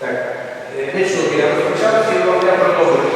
Так, не чув, я розпочав, і я продовжую.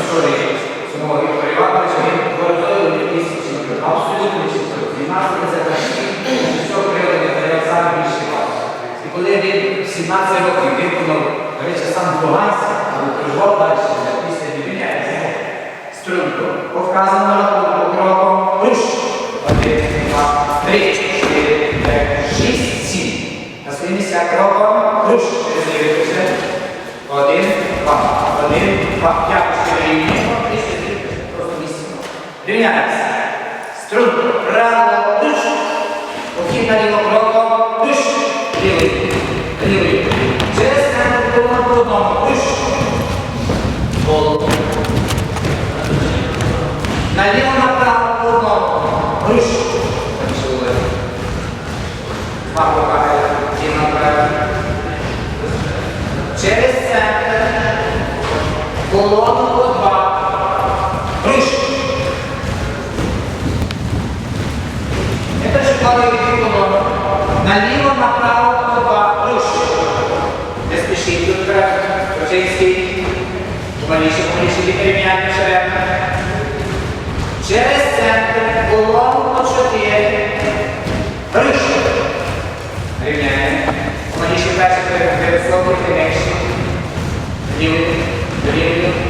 Історії самого Віктора Івановича, він твердою не тисячі, абсолютно чисто. Гімнастика це такі, що все приводить на сам більше. І коли він в 17 років виконав, до речі, сам в Луганськ, але прийшов далі, після відміняється струнку. Повказано на рахунку кроком, руш. Один, два, три, Місця кроком, руш. Один, два, один, два, п'ять, рівні. Рівняємося. Струнку. Право, Через центр. Колону по два. Руш. Это школа від колону. Наліво направо по два. Руш. Не спішіть тут Рочинський. Помаліше, помаліше, лікарівняні шерепа. Через центр по чотири. Руш. Рівняємо. Помаліше перше пересловуйте м'якші. Лівий,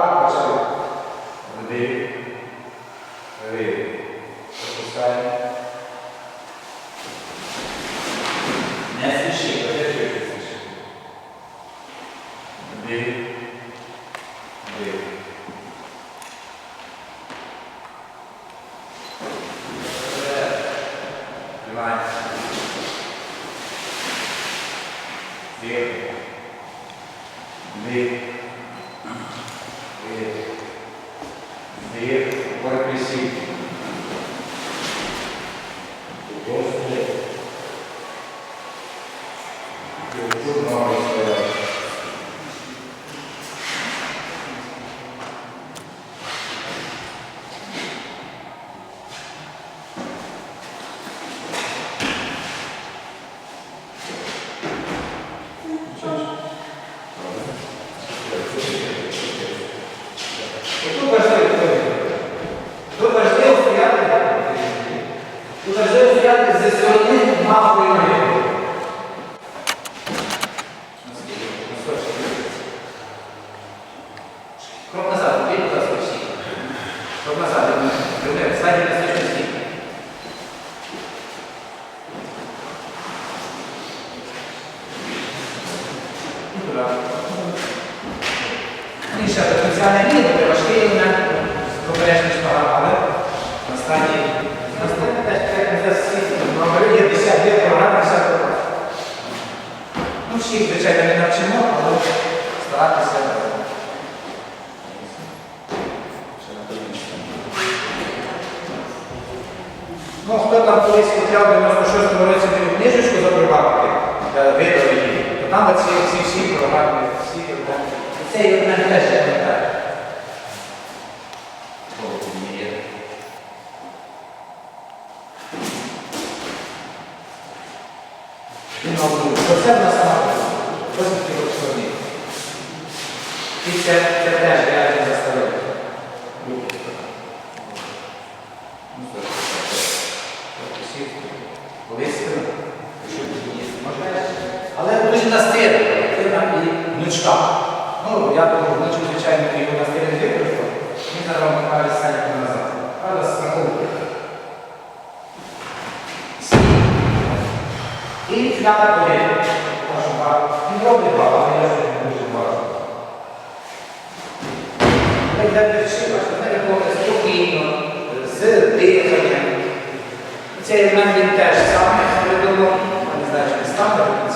Право почали. Вдих. Вдих. Пропускаємо. Не спіши, подержи, не спіши. Вдих. Вдих. Тримай. Вдих. Вдих. Вдих. Інша потенціальна лінія, тобто важкий елемент, поперечний шпагат, але на стадії, на стадії теж не за світло, номери є 10 є програма, 10 програма. Ну, всіх, звичайно, не навчимо, але старатися. Ну, хто там колись хотів в 96-му році книжечку запривати, видали її, то там оці всі програми. Цей елемент теж є. Одну. Оце в нас от чорні. І це, теж реально заставили. Ну, що що можна. Але дуже настирна, дитина і внучка. Ну, я внучку, звичайно, його настирний використав. Він зараз покаже сценку назад. З страховки. І фляга повірить. Прошу вас. Він робить багато, але я вже не дуже багато. Ми йдемо вчити, що мене було спокійно, з диханням. Цей елемент він теж саме придумав, не знаю, чи він стане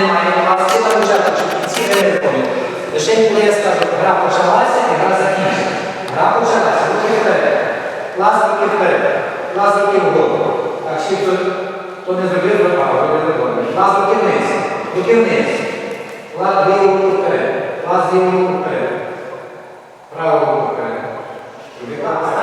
немає, у вас є там вже ці не. Лише коли я скажу, гра почалася і гра закінчена. Гра почалася, руки вперед. Клас руки вперед. Клас руки вгору. Так, всі, хто, не зробив, випав, робили добре. Клас руки вниз. Руки вниз. Клас ліву руку вперед. Клас ліву руку вперед. Праву руку вперед. Другий клас.